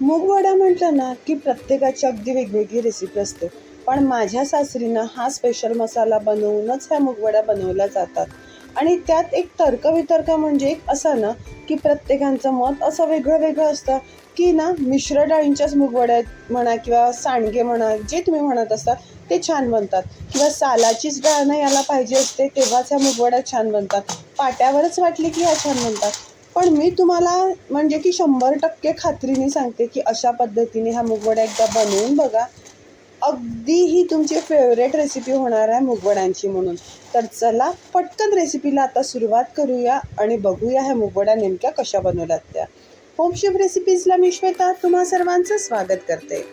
मुगवडा म्हटलं ना की प्रत्येकाची अगदी वेगवेगळी रेसिपी असते. पण माझ्या सासरीनं हा स्पेशल मसाला बनवूनच ह्या मुगवड्या बनवल्या जातात. आणि त्यात एक तर्कवितर्क म्हणजे एक असं ना की प्रत्येकांचं मत असं वेगळं वेगळं असतं की ना मिश्र डाळींच्याच मुगवड्या म्हणा किंवा सांडगे म्हणा जे तुम्ही म्हणत असता ते छान बनतात. किंवा सालाचीच डाळ ना याला पाहिजे असते तेव्हाच ह्या मुगवड्या छान बनतात. पाट्यावरच वाटली की ह्या छान बनतात. पण मी तुम्हाला म्हणजे की शंभर टक्के खात्रीने सांगते की अशा पद्धतीने ह्या मुगवडा एकदा बनवून बघा. अगदी ही तुमची फेवरेट रेसिपी होणार आहे मुगवड्यांची म्हणून. तर चला पटकन रेसिपीला आता सुरुवात करूया आणि बघूया ह्या मुगवड्या नेमक्या कशा बनवल्यात त्या. होमशेफ रेसिपीजला मी श्वेता तुम्हा सर्वांचं स्वागत करते.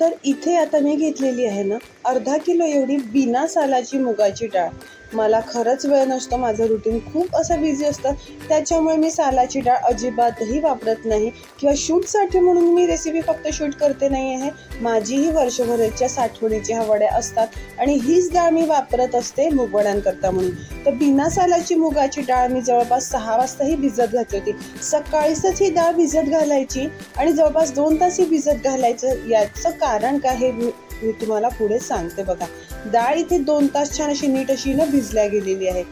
तर इथे आता मी घेतलेली आहे ना अर्धा किलो एवढी बिना सालाची मुगाची डाळ. मला खरंच वेळ नसतो माझं रुटीन खूप असं बिझी असतं. त्याच्यामुळे मी सालाची डाळ अजिबातही वापरत नाही. किंवा शूटसाठी म्हणून मी रेसिपी फक्त शूट करते नाही आहे. माझीही वर्षभराच्या साठवणीची ह्या वड्या असतात आणि हीच डाळ मी वापरत असते मुगवड्यांकरता म्हणून. तर बिना सालाची मुगाची डाळ मी जवळपास सहा वाजताही भिजत घातली होती. सकाळीच ही डाळ भिजत घालायची आणि जवळपास दोन तासही भिजत घालायचं याचं कारण काय हे मी मी तुम्हाला पुढे सांगते बघा. डाळ इथे दोन तास छान अशी नीट अशी ना भिजल्या गेलेली आहे.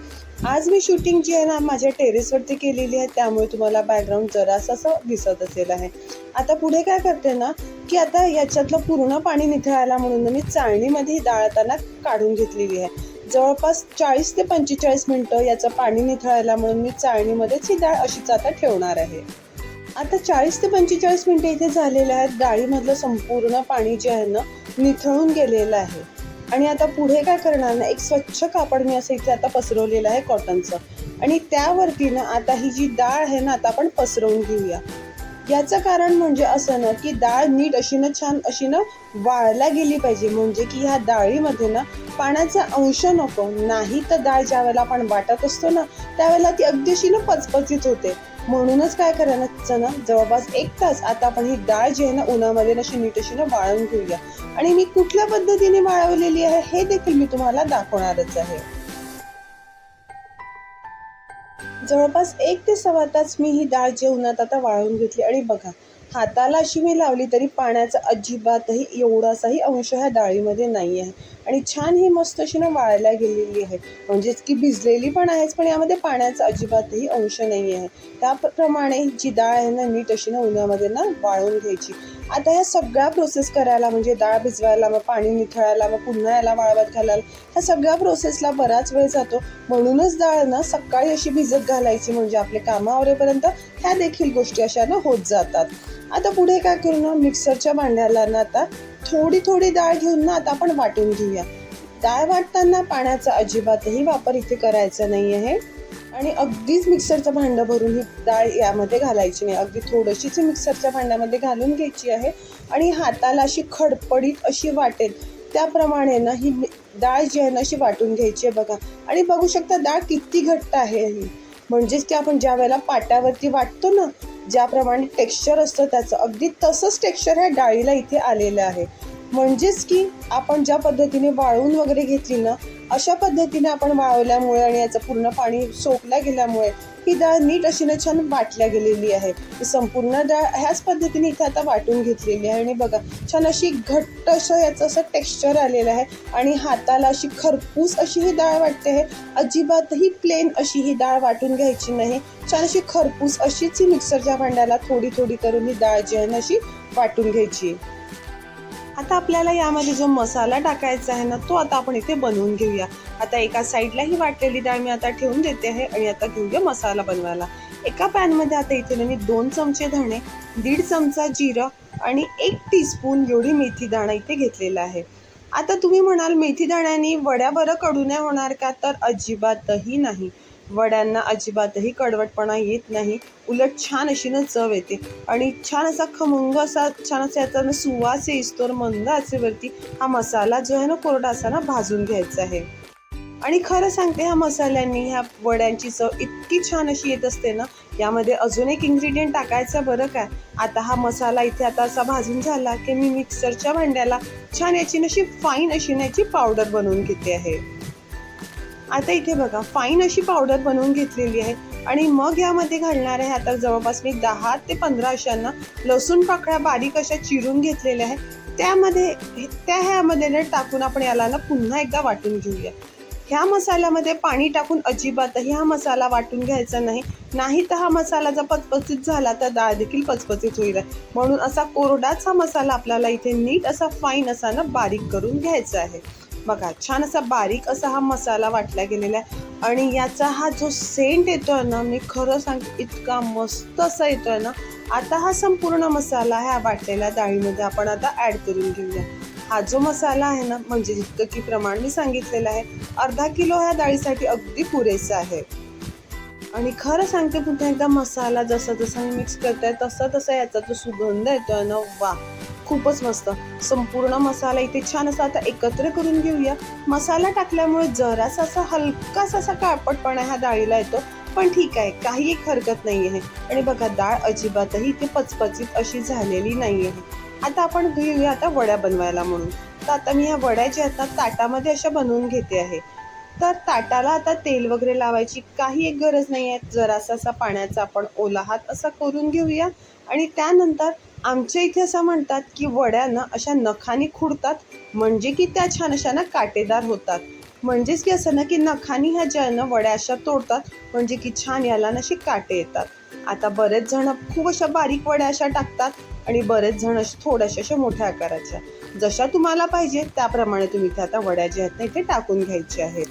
आज मी शूटिंग जी आहे ना माझ्या टेरेसवरती केलेली आहे त्यामुळे तुम्हाला बॅकग्राऊंड जरासं असं दिसत असेल आहे. आता पुढे काय करते ना की आता याच्यातलं पूर्ण पाणी निथळायला म्हणून मी चाळणीमध्ये ही डाळ आताना काढून घेतलेली आहे. जवळपास चाळीस ते पंचेचाळीस मिनटं याचं पाणी निथळायला म्हणून मी चाळणीमध्येच ही डाळ अशीच आता ठेवणार आहे. आता चाळीस ते पंचेचाळीस मिनटं इथे झालेले आहेत. डाळीमधलं संपूर्ण पाणी जे आहे ना निथळून गेलेलं आहे. आणि आता पुढे काय करणार ना एक स्वच्छ कापड मी असं इथे आता पसरवलेलं आहे कॉटनचं आणि त्यावरती ना आता ही जी डाळ आहे ना आता आपण पसरवून घेऊया. याचं कारण म्हणजे असं ना की डाळ नीट अशी ना छान अशी ना वाळल्या गेली पाहिजे. म्हणजे की ह्या डाळीमध्ये ना पाण्याचा अंश नको. नाही तर डाळ ज्या वेळेला आपण वाटत असतो ना त्यावेळेला ती अगदी अशी ना पचपचीत होते. म्हणूनच काय करायचं ना जवळपास एक तास आता आपण ही डाळ जी आहे ना उन्हामध्ये अशी नीट अशी ना वाळून घेऊया. आणि मी कुठल्या पद्धतीने वाळवलेली आहे हे देखील मी तुम्हाला दाखवणारच आहे. जवळपास एक ते सव्वा तास मी ही डाळ जेवणात आता वाळवून घेतली. आणि बघा हाताला अशी मी लावली तरी पाण्याचा अजिबातही एवढासाही अंश ह्या डाळीमध्ये नाही आहे. आणि छान ही मस्त अशी ना वाळायला गेलेली आहे. म्हणजेच की भिजलेली पण आहेच पण यामध्ये पाण्याचा अजिबातही अंश नाही आहे. त्याप्रमाणे जी डाळ आहे ना नीट अशी ना उन्हामध्ये ना वाळवून घ्यायची. आता ह्या सगळ्या प्रोसेस करायला म्हणजे डाळ भिजवायला मग पाणी निथळायला मग पुन्हा याला वाळवत घालायला ह्या सगळ्या प्रोसेसला बराच वेळ जातो. म्हणूनच डाळ ना सकाळी अशी भिजत घालायची म्हणजे आपले कामं आवरेपर्यंत ह्या देखील गोष्टी अशा ना होत जातात. आता पुढे काय करू ना मिक्सरच्या भांड्याला ना आता थोडी थोडी डाळ घेऊन ना आता आपण वाटून घेऊया. डाळ वाटताना पाण्याचा अजिबातही वापर इथे करायचा नाही आहे आणि अगदीच मिक्सरचं भांडं भरून ही डाळ यामध्ये घालायची नाही. अगदी थोडीशीच मिक्सरच्या भांड्यामध्ये घालून घ्यायची आहे. आणि हाताला अशी खडपडीत अशी वाटेल त्याप्रमाणे ना ही डाळ जी आहे ना अशी वाटून घ्यायची आहे बघा. आणि बघू शकता डाळ किती घट्ट आहे ही. म्हणजेच की आपण ज्या वेळेला पाट्यावरती वाटतो ना ज्याप्रमाणे टेक्स्चर असतं त्याचं. अगदी तसंच टेक्स्चर ह्या डाळीला इथे आलेलं आहे. म्हणजेच की आपण ज्या पद्धतीने वाळून वगैरे घेतली ना अशा पद्धतीने आपण वाळवल्यामुळे आणि याचं पूर्ण पाणी सोकल्या गेल्यामुळे ही डाळ नीट अशी ना छान वाटल्या गेलेली आहे. संपूर्ण डाळ ह्याच पद्धतीने इथे आता वाटून घेतलेली आहे आणि बघा छान अशी घट्ट असं याचं असं टेक्स्चर आलेलं आहे आणि हाताला अशी खरपूस अशी ही डाळ वाटते आहे अजिबातही प्लेन अशी ही डाळ वाटून घ्यायची नाही. छान अशी खरपूस अशीच ही मिक्सरच्या भांड्याला थोडी थोडी करून ही डाळ जी आहे ना अशी वाटून घ्यायची. आता आपल्याला यामध्ये जो मसाला टाकायचा आहे ना तो आता आपण इथे बनवून घेऊया. आता एका साईडला ही वाटलेली डाळ मी आता ठेवून देते आहे आणि आता घेऊया मसाला बनवायला. एका पॅनमध्ये आता इथे ना मी दोन चमचे धणे दीड चमचा जिरं आणि एक टीस्पून एवढी मेथी दाणा इथे घेतलेला आहे. आता तुम्ही म्हणाल मेथी दाण्याने वड्या बरं कडू नाही होणार का? तर अजिबातही नाही. वड्यांना अजिबातही कडवटपणा येत नाही. उलट छान अशी ना चव येते. आणि छान असा खमंग असा छान असा याचा ना सुवास येईस्तोवर मंद आचेवरती हा मसाला जो आहे ना कोरडा असा ना भाजून घ्यायचा आहे. आणि खरं सांगते ह्या मसाल्यांनी ह्या वड्यांची चव इतकी छान अशी येत असते ना यामध्ये अजून एक इन्ग्रेडियंट टाकायचं बरं काय आता हा मसाला इथे आता असा भाजून झाला की मी मिक्सरच्या भांड्याला छान याची नशी फाईन अशी ना याची पावडर बनवून घेते आहे. आता इथे बघा फाईन अशी पावडर बनवून घेतलेली आहे. आणि मग यामध्ये घालणार आहे आता जवळपास मी दहा ते पंधरा अशांना लसूण पाकळ्या बारीक अशा चिरून घेतलेल्या आहेत. त्यामध्ये त्या ह्यामध्ये टाकून आपण याला ना पुन्हा एकदा वाटून घेऊया. ह्या मसाल्यामध्ये पाणी टाकून अजिबातही हा मसाला वाटून घ्यायचा नाही. नाही तर हा मसाला जर पचपचीत झाला तर डाळ देखील पचपचीत होईल. म्हणून असा कोरडाच हा मसाला आपल्याला इथे नीट असा फाईन असा ना बारीक करून घ्यायचा आहे. बघा छान असा बारीक असा हा मसाला वाटला गेलेला आहे. आणि याचा हा जो सेंट येतो आहे ना मी खरं सांगते इतका मस्त असा आहे ना. आता हा संपूर्ण मसाला ह्या वाटलेल्या डाळीमध्ये आपण आता ॲड करून घेऊया. हा जो मसाला आहे ना म्हणजे जितकं की प्रमाण मी सांगितलेलं आहे अर्धा किलो ह्या डाळीसाठी अगदी पुरेसा आहे. आणि खरं सांगते पुन्हा एकदा मसाला जसा जसा मी मिक्स करताय तसा तसा याचा जो सुगंध येतोय ना वा! खूपच मस्त. संपूर्ण मसाला इथे छान असा आता एकत्र करून घेऊया. मसाला टाकल्यामुळे जरासा असा हलकासा असा काळपटपणा ह्या डाळीला येतो. पण ठीक आहे काही एक हरकत नाही आहे आणि बघा डाळ अजिबातही इथे पचपचीत अशी झालेली नाही आहे आता आपण घेऊया आता वड्या बनवायला म्हणून. तर आता मी ह्या वड्या ज्या आहेत ना ताटामध्ये अशा बनवून घेते आहे. तर ताटाला आता तेल वगैरे लावायची काही एक गरज नाही आहे जरासा असा पाण्याचा आपण ओला हात असा करून घेऊया. आणि त्यानंतर आमच्या इथे असं म्हणतात की वड्या ना अशा नखानी खुडतात. म्हणजे की त्या छान अशा ना काटेदार होतात. म्हणजेच की असं ना की नखानी ह्या ज्या ना वड्या अशा तोडतात. म्हणजे की छान याला ना अशी काटे येतात. आता बरेच जण खूप अशा बारीक वड्या अशा टाकतात. आणि बरेच जण अशा थोड्याशा अशा मोठ्या आकाराच्या. जशा तुम्हाला पाहिजे त्याप्रमाणे तुम्ही इथे आता वड्या ज्या आहेत ना इथे टाकून घ्यायच्या आहेत.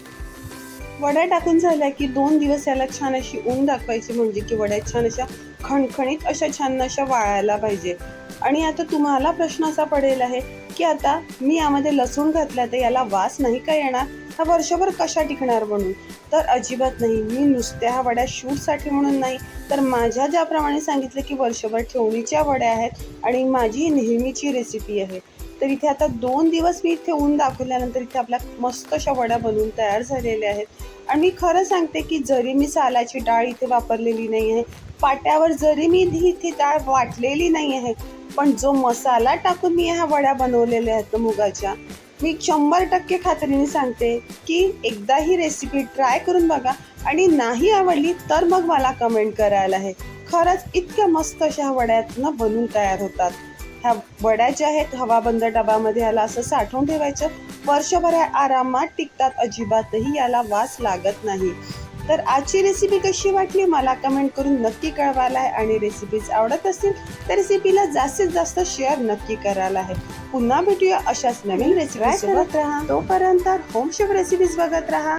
वड्या टाकून झाल्या की दोन दिवस याला छान अशी ऊन दाखवायची म्हणजे की वड्या छान अशा खणखणीत अशा छान अशा वाळायला पाहिजे. आणि आता तुम्हाला प्रश्न असा पडेल आहे की आता मी यामध्ये लसूण घातला तर याला वास नाही का येणार? हा वर्षभर कशा टिकणार म्हणून? तर अजिबात नाही. मी नुसत्या ह्या वड्या शूटसाठी म्हणून नाही तर माझ्या ज्याप्रमाणे सांगितलं की वर्षभर ठेवणीच्या वड्या आहेत आणि माझी नेहमीची रेसिपी आहे. तर इथे आता दोन दिवस मी इथे ऊन दाखवल्यानंतर इथे आपल्या मस्त अशा वड्या बनवून तयार झालेल्या आहेत. आणि मी खरं सांगते की जरी मी सालाची डाळ इथे वापरलेली नाही आहे पाट्यावर जरी मी इथे डाळ वाटलेली नाही आहे पण जो मसाला टाकून मी ह्या वड्या बनवलेल्या आहेत मुगाच्या मी शंभर टक्के खात्रीने सांगते की एकदा ही रेसिपी ट्राय करून बघा. आणि नाही आवडली तर मग मला कमेंट करायला आहे. खरंच इतक्या मस्त अशा ह्या ना बनवून तयार होतात. ह्या वड्या ज्या आहेत हवाबंद डबामध्ये याला असं साठवून ठेवायचं. वर्षभर आरामात टिकतात अजिबातही याला वास लागत नाही. तर आजची रेसिपी कशी वाटली? मला कमेंट करून नक्की कळवायला आहे आणि रेसिपीज आवडत असतील तर रेसिपीला जास्तीत जास्त शेअर नक्की करायला आहे. पुन्हा भेटूया अशाच नवीन रेसिपी सोबत. राहा. तोपर्यंत होम शेफ रेसिपीज बघत राहा.